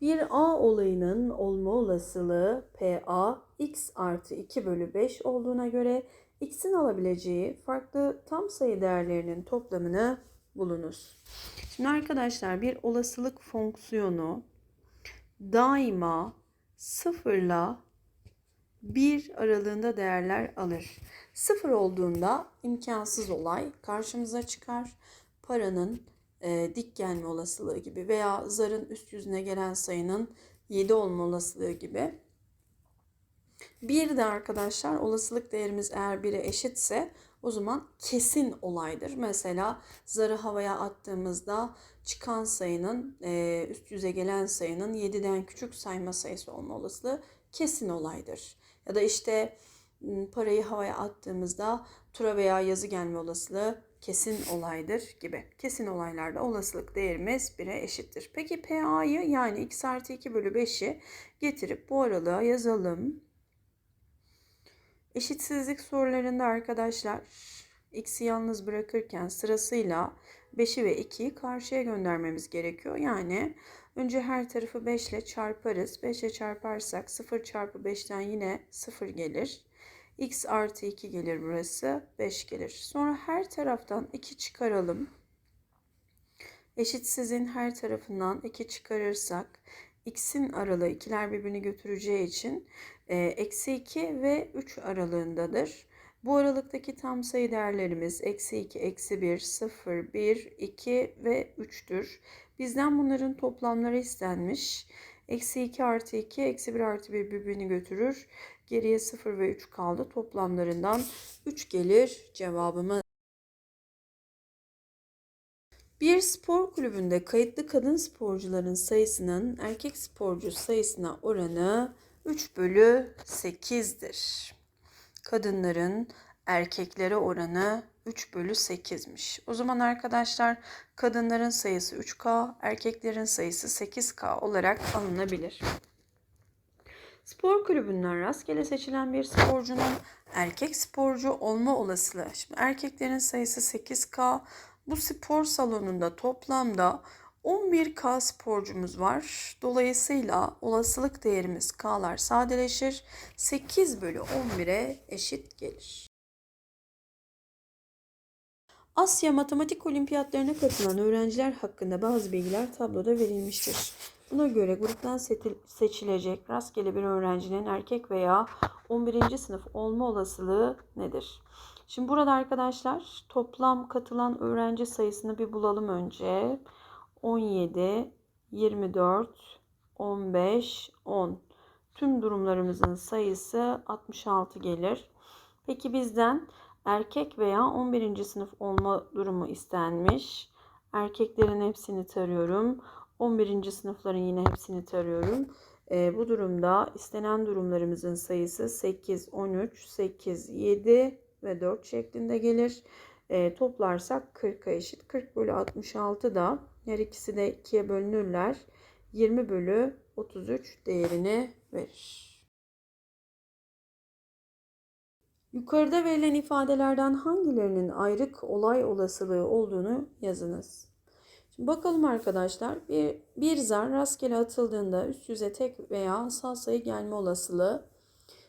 Bir A olayının olma olasılığı PA x artı 2 bölü 5 olduğuna göre x'in alabileceği farklı tam sayı değerlerinin toplamını bulunuz. Şimdi arkadaşlar bir olasılık fonksiyonu daima sıfırla 1 aralığında değerler alır. Sıfır olduğunda imkansız olay karşımıza çıkar. Paranın e, dik gelme olasılığı gibi veya zarın üst yüzüne gelen sayının 7 olma olasılığı gibi. Bir de arkadaşlar olasılık değerimiz eğer 1'e eşitse o zaman kesin olaydır. Mesela zarı havaya attığımızda çıkan sayının e, üst yüze gelen sayının 7'den küçük sayma sayısı olma olasılığı kesin olaydır. Ya da işte parayı havaya attığımızda tura veya yazı gelme olasılığı kesin olaydır gibi. Kesin olaylarda olasılık değerimiz 1'e eşittir. Peki PA'yı yani x artı 2 bölü 5'i getirip bu aralığa yazalım. Eşitsizlik sorularında arkadaşlar x'i yalnız bırakırken sırasıyla 5'i ve 2'yi karşıya göndermemiz gerekiyor. Yani önce her tarafı 5 ile çarparız. 5 ile çarparsak 0 çarpı 5'ten yine 0 gelir. X artı 2 gelir burası. 5 gelir. Sonra her taraftan 2 çıkaralım. Eşitsizin her tarafından 2 çıkarırsak x'in aralığı ikiler birbirini götüreceği için e, eksi 2 ve 3 aralığındadır. Bu aralıktaki tam sayı değerlerimiz eksi 2, eksi 1, 0, 1, 2 ve 3'tür. Bizden bunların toplamları istenmiş. Eksi 2 artı 2, eksi 1 artı 1 birbirini götürür. Geriye 0 ve 3 kaldı. Toplamlarından 3 gelir cevabımız. Bir spor kulübünde kayıtlı kadın sporcuların sayısının erkek sporcu sayısına oranı 3 bölü 8'dir. Kadınların erkeklere oranı 3 bölü 8'miş. O zaman arkadaşlar kadınların sayısı 3K, erkeklerin sayısı 8K olarak alınabilir. Spor kulübünden rastgele seçilen bir sporcunun erkek sporcu olma olasılığı. Şimdi erkeklerin sayısı 8K. Bu spor salonunda toplamda 11K sporcumuz var. Dolayısıyla olasılık değerimiz K'lar sadeleşir. 8 bölü 11'e eşit gelir. Asya Matematik Olimpiyatlarına katılan öğrenciler hakkında bazı bilgiler tabloda verilmiştir. Buna göre gruptan seçilecek rastgele bir öğrencinin erkek veya 11. sınıf olma olasılığı nedir? Şimdi burada arkadaşlar toplam katılan öğrenci sayısını bir bulalım önce. 17, 24, 15, 10. Tüm durumlarımızın sayısı 66 gelir. Peki bizden erkek veya 11. sınıf olma durumu istenmiş. Erkeklerin hepsini tarıyorum. 11. sınıfların yine hepsini tarıyorum. E, bu durumda istenen durumlarımızın sayısı 8, 13, 8, 7 ve 4 şeklinde gelir. E, toplarsak 40'a eşit. 40 bölü 66 da her ikisi de 2'ye bölünürler. 20 bölü 33 değerini verir. Yukarıda verilen ifadelerden hangilerinin ayrık olay olasılığı olduğunu yazınız. Şimdi bakalım arkadaşlar. Bir, bir zar rastgele atıldığında üst yüze tek veya asal sayı gelme olasılığı.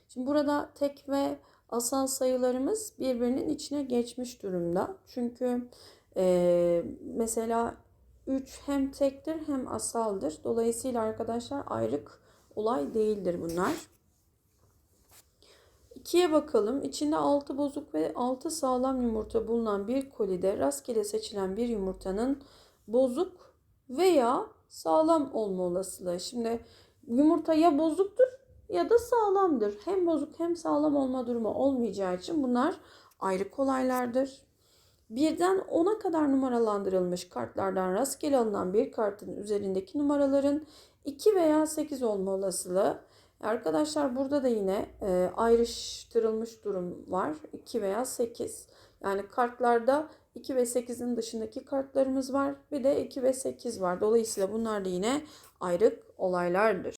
Şimdi burada tek ve asal sayılarımız birbirinin içine geçmiş durumda. Çünkü e, mesela 3 hem tektir hem asaldır. Dolayısıyla arkadaşlar ayrık olay değildir bunlar. 2'ye bakalım. İçinde 6 bozuk ve 6 sağlam yumurta bulunan bir kolide rastgele seçilen bir yumurtanın bozuk veya sağlam olma olasılığı. Şimdi yumurta ya bozuktur ya da sağlamdır. Hem bozuk hem sağlam olma durumu olmayacağı için bunlar ayrı kolaylardır. Birden 10'a kadar numaralandırılmış kartlardan rastgele alınan bir kartın üzerindeki numaraların 2 veya 8 olma olasılığı. Arkadaşlar burada da yine e, ayrıştırılmış durum var. 2 veya 8. Yani kartlarda 2 ve 8'in dışındaki kartlarımız var. Bir de 2 ve 8 var. Dolayısıyla bunlar da yine ayrık olaylardır.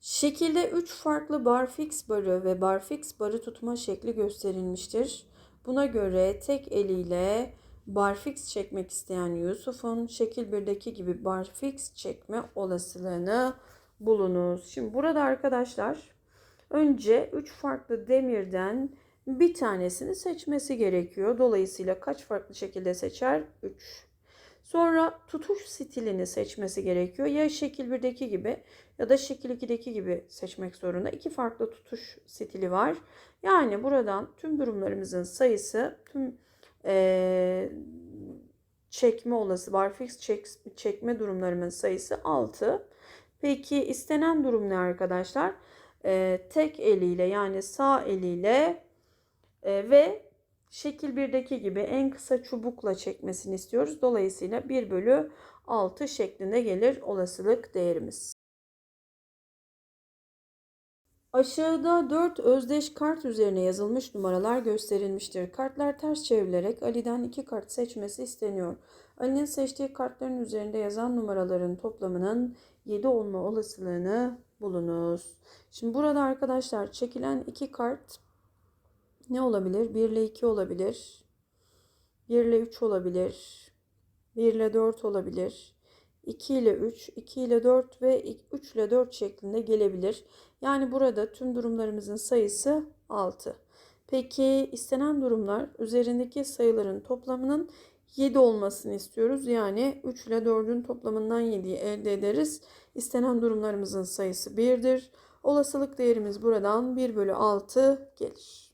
Şekilde 3 farklı barfix barı ve barfix barı tutma şekli gösterilmiştir. Buna göre tek eliyle barfix çekmek isteyen Yusuf'un şekil 1'deki gibi barfix çekme olasılığını bulunuz. Şimdi burada arkadaşlar önce 3 farklı demirden bir tanesini seçmesi gerekiyor. Dolayısıyla kaç farklı şekilde seçer? 3. Sonra tutuş stilini seçmesi gerekiyor. Ya şekil 1'deki gibi ya da şekil 2'deki gibi seçmek zorunda. İki farklı tutuş stili var. Yani buradan tüm durumlarımızın sayısı tüm ee, çekme olası barfix çek, çekme durumlarımın sayısı 6. Peki istenen durum ne arkadaşlar? Ee, tek eliyle yani sağ eliyle e, ve şekil 1'deki gibi en kısa çubukla çekmesini istiyoruz. Dolayısıyla 1 bölü 6 şeklinde gelir olasılık değerimiz. Aşağıda 4 özdeş kart üzerine yazılmış numaralar gösterilmiştir. Kartlar ters çevrilerek Ali'den 2 kart seçmesi isteniyor. Ali'nin seçtiği kartların üzerinde yazan numaraların toplamının 7 olma olasılığını bulunuz. Şimdi burada arkadaşlar çekilen 2 kart ne olabilir? 1 ile 2 olabilir. 1 ile 3 olabilir. 1 ile 4 olabilir. 2 ile 3, 2 ile 4 ve 3 ile 4 şeklinde gelebilir. Yani burada tüm durumlarımızın sayısı 6. Peki istenen durumlar üzerindeki sayıların toplamının 7 olmasını istiyoruz. Yani 3 ile 4'ün toplamından 7'yi elde ederiz. İstenen durumlarımızın sayısı 1'dir. Olasılık değerimiz buradan 1 bölü 6 gelir.